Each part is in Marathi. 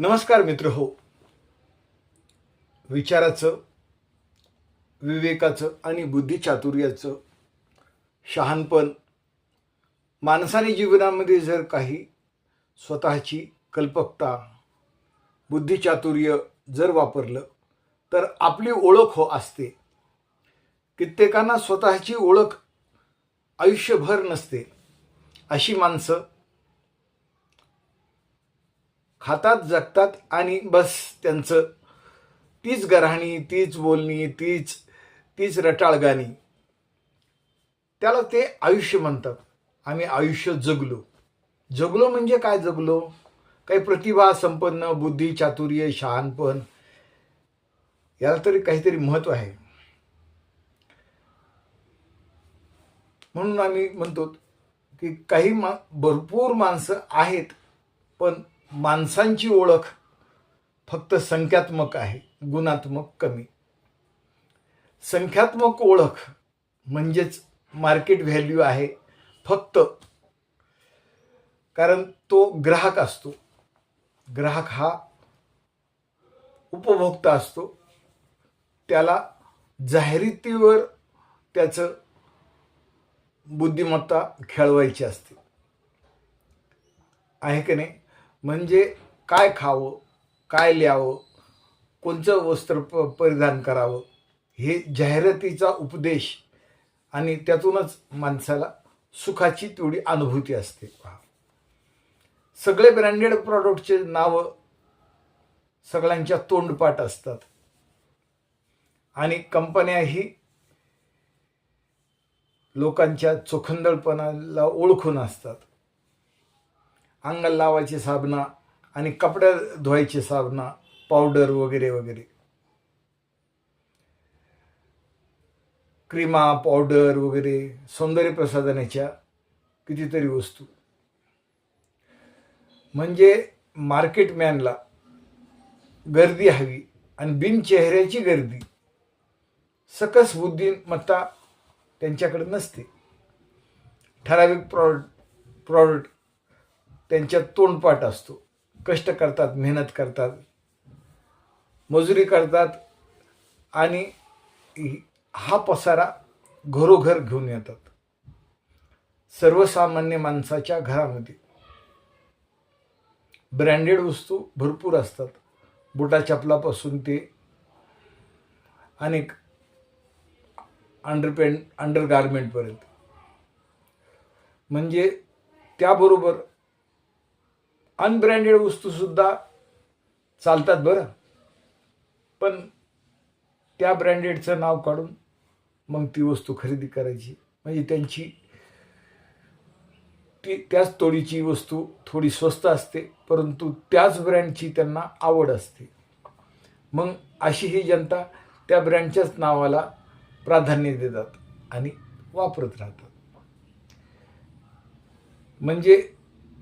नमस्कार मित्र हो. विचाराचं विवेकाचं आणि बुद्धिचातुर्याचं शहाणपण माणसाने जीवनामध्ये जर काही स्वतःची कल्पकता बुद्धिचातुर्य जर वापरलं तर आपली ओळख हो असते. कित्येकांना स्वतःची ओळख आयुष्यभर नसते. अशी माणसं हातात जगतात आणि बस त्यांचं. तीच गराणी तीच बोलणी तीच तीच रटाळ गाणी त्याला ते आयुष्य म्हणतात. आम्ही आयुष्य जगलो. जगलो म्हणजे काय जगलो? काही प्रतिभा संपन्न बुद्धी चातुर्य शहाणपण. याला तरी काहीतरी महत्त्व आहे. म्हणून आम्ही म्हणतो की काही मा भरपूर माणसं आहेत पण माणसांची ओळख फक्त संख्यात्मक आहे गुणात्मक कमी. संख्यात्मक ओळख म्हणजेच मार्केट व्हॅल्यू आहे फक्त. कारण तो ग्राहक असतो. ग्राहक हा उपभोक्ता असतो. त्याला जाहिरातीवर त्याचं बुद्धिमत्ता खेळवायची असते. आहे की नाही? म्हणजे काय खावं काय लिहावं कोणचं वस्त्र प परिधान करावं हे जाहिरातीचा उपदेश आणि त्यातूनच माणसाला सुखाची तेवढी अनुभूती असते. पहा. सगळे ब्रँडेड प्रॉडक्टचे नावं सगळ्यांच्या तोंडपाठ असतात. आणि कंपन्याही लोकांच्या चोखंदळपणाला ओळखून असतात. अंगाला लावायची साबणा आणि कपड्या धुवायची साबणा पावडर वगैरे वगैरे. क्रीमा पावडर वगैरे सौंदर्य प्रसाधनाच्या कितीतरी वस्तू. म्हणजे मार्केटमॅनला गर्दी हवी आणि बिनचेहऱ्याची गर्दी. सकस बुद्धिमत्ता त्यांच्याकडे नसते. ठराविक प्रॉड प्रॉडक्ट त्यांच्यात तोंडपाठ असतो. कष्ट करतात मेहनत करतात मजुरी करतात आणि हा पसारा घरोघर घेऊन येतात. सर्वसामान्य माणसाच्या घरामध्ये ब्रँडेड वस्तू भरपूर असतात. बुटा चपलापासून ते अनेक अंडरपेंट अंडरगार्मेंटपर्यंत म्हणजे त्याबरोबर अनब्रँडेड वस्तूसुद्धा चालतात बरं. पण त्या ब्रँडेडचं नाव काढून मग ती वस्तू खरेदी करायची. म्हणजे त्यांची ती त्याच तोडीची वस्तू थोडी स्वस्त असते परंतु त्याच ब्रँडची त्यांना आवड असते. मग अशी ही जनता त्या ब्रँडच्याच नावाला प्राधान्य देतात आणि वापरत राहतात. म्हणजे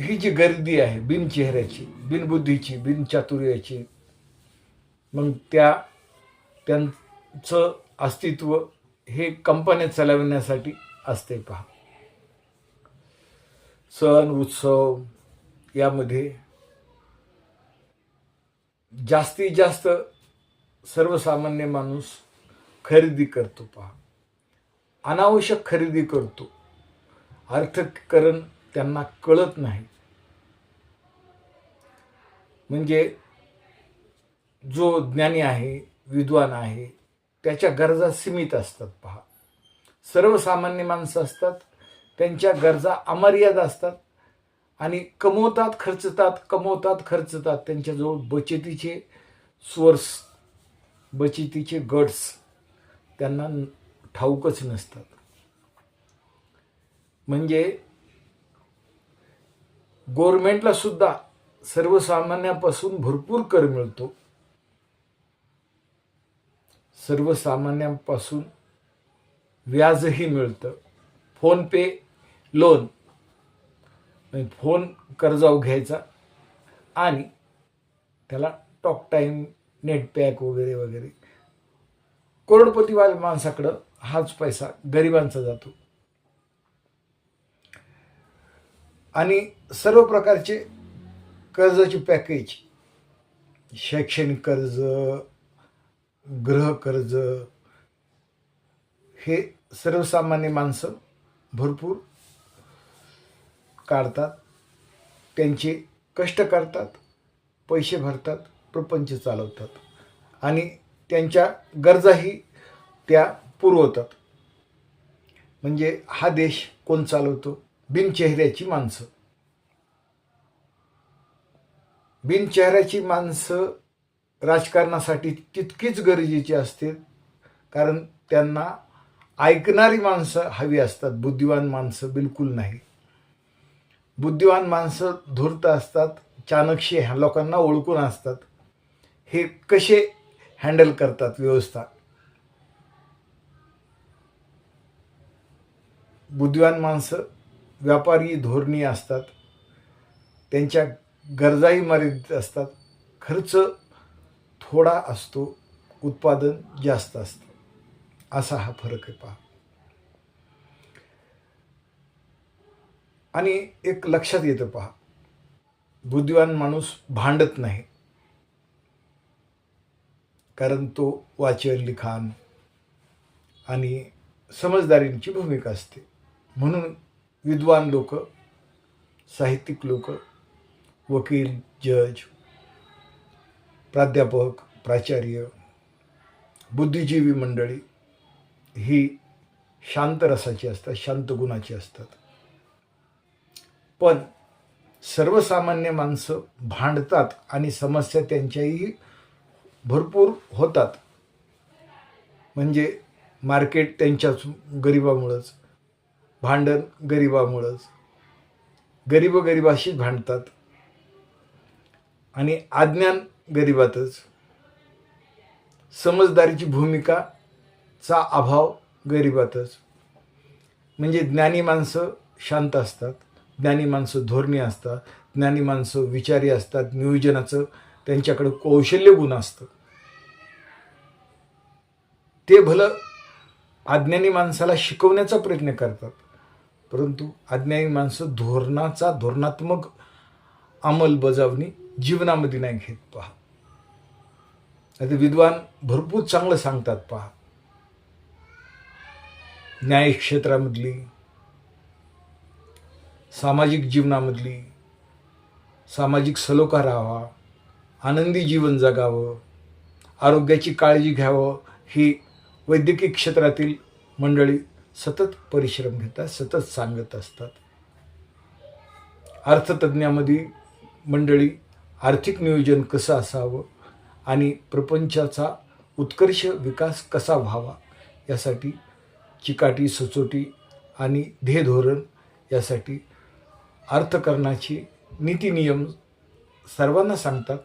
ही जी गर्दी आहे बिनचेहऱ्याची बिनबुद्धीची बिनचातुर्याची मग त्या त्यांचं अस्तित्व हे कंपन्या चालवण्यासाठी असते पहा. सण उत्सव यामध्ये जास्तीत जास्त सर्वसामान्य माणूस खरेदी करतो पहा. अनावश्यक खरेदी करतो. अर्थकरण त्यांना कळत नाही. म्हणजे जो ज्ञानी आहे विद्वान आहे त्याच्या गरजा सीमित असतात पहा. सर्वसामान्य माणसं असतात त्यांच्या गरजा अमर्याद असतात आणि कमवतात खर्चतात कमवतात खर्चतात त्यांच्याजवळ बचतीचे सोर्स बचतीचे गट्स त्यांना ठाऊकच नसतात. म्हणजे गव्हर्मेंटला सुद्धा सर्वसामान्यापासून भरपूर कर मिळतो. सर्वसामान्यांपासून व्याजही मिळतं. फोनपे लोन म्हणजे फोन कर्जाऊ घ्यायचा आणि त्याला टॉक टाईम नेट पॅक वगैरे वगैरे. करोडपतीवाद माणसाकडं हाच पैसा गरिबांचा जातो. आणि सर्व प्रकारचे कर्जाचे पॅकेज शैक्षणिक कर्ज गृह कर्ज हे सर्वसामान्य माणसं भरपूर काढतात. त्यांचे कष्ट करतात पैसे भरतात प्रपंच चालवतात आणि त्यांच्या गरजाही त्या पुरवतात. म्हणजे हा देश कोण चालवतो? बिनचेहऱ्याची माणसं. बिनचेहऱ्याची माणसं राजकारणासाठी तितकीच गरजेची असते कारण त्यांना ऐकणारी माणसं हवी असतात बुद्धिवान माणसं बिलकुल नाही. बुद्धिवान माणसं धूर्त असतात चाणक्य ह्या लोकांना ओळखून असतात. हे कसे हँडल करतात व्यवस्था? बुद्धिवान माणसं व्यापारी धोरणी असतात त्यांच्या गरजाही मर्यादित असतात खर्च थोडा असतो उत्पादन जास्त असतं. असा हा फरक आहे पहा. आणि एक लक्षात येतं पहा बुद्धिवान माणूस भांडत नाही. कारण तो वाचन लिखाण आणि समजदारींची भूमिका असते. म्हणून विद्वान लोक साहित्यिक लोक वकील जज प्राध्यापक प्राचार्य बुद्धिजीवी मंडळी ही शांत रसाची असतात शांत गुणाची असतात. पण सर्वसामान्य माणसं भांडतात आणि समस्या त्यांच्याही भरपूर होतात. म्हणजे मार्केट त्यांच्याच गरिबामुळंच. भांडण गरिबामुळंच गरीब गरिबाशीच भांडतात. आणि अज्ञान गरिबातच. समजदारीची भूमिकाचा अभाव गरिबातच. म्हणजे ज्ञानी माणसं शांत असतात. ज्ञानी माणसं धोरणी असतात. ज्ञानी माणसं विचारी असतात. नियोजनाचं त्यांच्याकडं कौशल्य गुण असतं. ते भलं अज्ञानी माणसाला शिकवण्याचा प्रयत्न करतात. परंतु अज्ञानी माणसं धोरणाचा धोरणात्मक अंमलबजावणी जीवनामध्ये नाही घेत पहा. आता विद्वान भरपूर चांगलं सांगतात पहा. न्याय क्षेत्रामधली सामाजिक जीवनामधली सामाजिक सलोखा राहावा आनंदी जीवन जगावं आरोग्याची काळजी घ्यावं ही वैद्यकीय क्षेत्रातील मंडळी सतत परिश्रम घेतात सतत सांगत असतात. अर्थतज्ञामध्ये मंडळी आर्थिक नियोजन कसं असावं आणि प्रपंचाचा उत्कर्ष विकास कसा व्हावा यासाठी चिकाटी सचोटी आणि ध्येय धोरण यासाठी अर्थकरणाची नीतिनियम सर्वांना सांगतात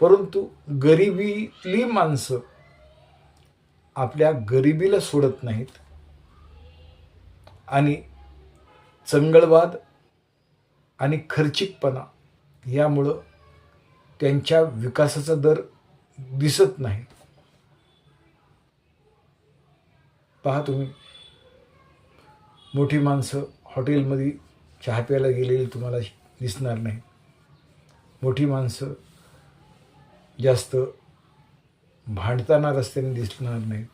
परंतु गरिबीतली माणसं आपल्या गरिबीला सोडत नाहीत. आणि चंगळवाद आणि खर्चिकपणा यामुळं त्यांच्या विकासाचा दर दिसत नाही. पहा तुम्ही मोठी माणसं हॉटेलमध्ये चहा प्यायला गेलेली तुम्हाला दिसणार नाही. मोठी माणसं जास्त भांडताना रस्त्याने दिसणार नाहीत.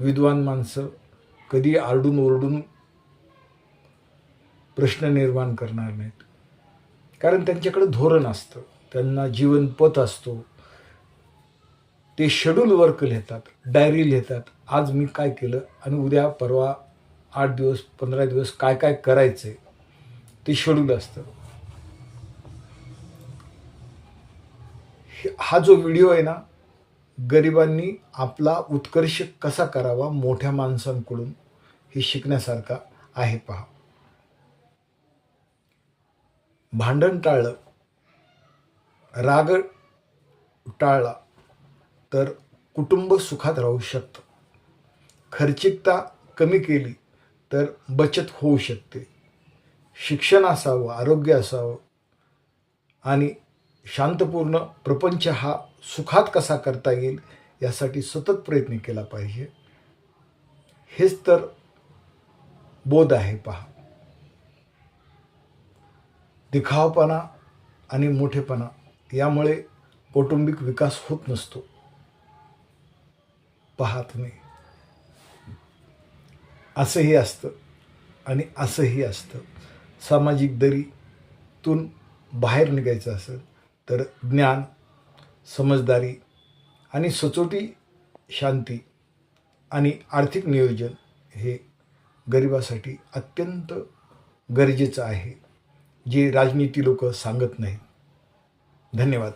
विद्वान माणसं कधी आरडून ओरडून प्रश्न निर्माण करणार नाहीत. कारण त्यांच्याकडे धोरण असतं. त्यांना जीवनपथ असतो. ते शेड्यूल वर्क लिहितात डायरी लिहितात. आज मी काय केलं आणि उद्या परवा आठ दिवस पंधरा दिवस काय काय करायचं आहे ते शेड्यूल असतं. हा जो व्हिडिओ आहे ना गरिबांनी आपला उत्कर्ष कसा करावा मोठ्या माणसांकडून हे शिकण्यासारखा आहे पहा. भांडण टाळलं. राग टाळला. तर कुटुंब सुखात राहू शकतं. खर्चिकता कमी केली तर बचत होऊ शकते. शिक्षण असावं आरोग्य असावं आणि शांतपूर्ण प्रपंच हा सुखात कसा करता येईल यासाठी सतत प्रयत्न केला पाहिजे. हेच तर बोध आहे पहा. दिखावपणा आणि मोठेपणा यामुळे कौटुंबिक विकास होत नसतो. पहा तुम्ही. असंही असतं आणि असंही असतं. सामाजिक दरीतून बाहेर निघायचं असेल तर ज्ञान समजदारी आणि सचोटी शांती आणि आर्थिक नियोजन हे गरिबासाठी अत्यंत गरजेचं आहे जे राजनीती लोक सांगत नाहीत. धन्यवाद.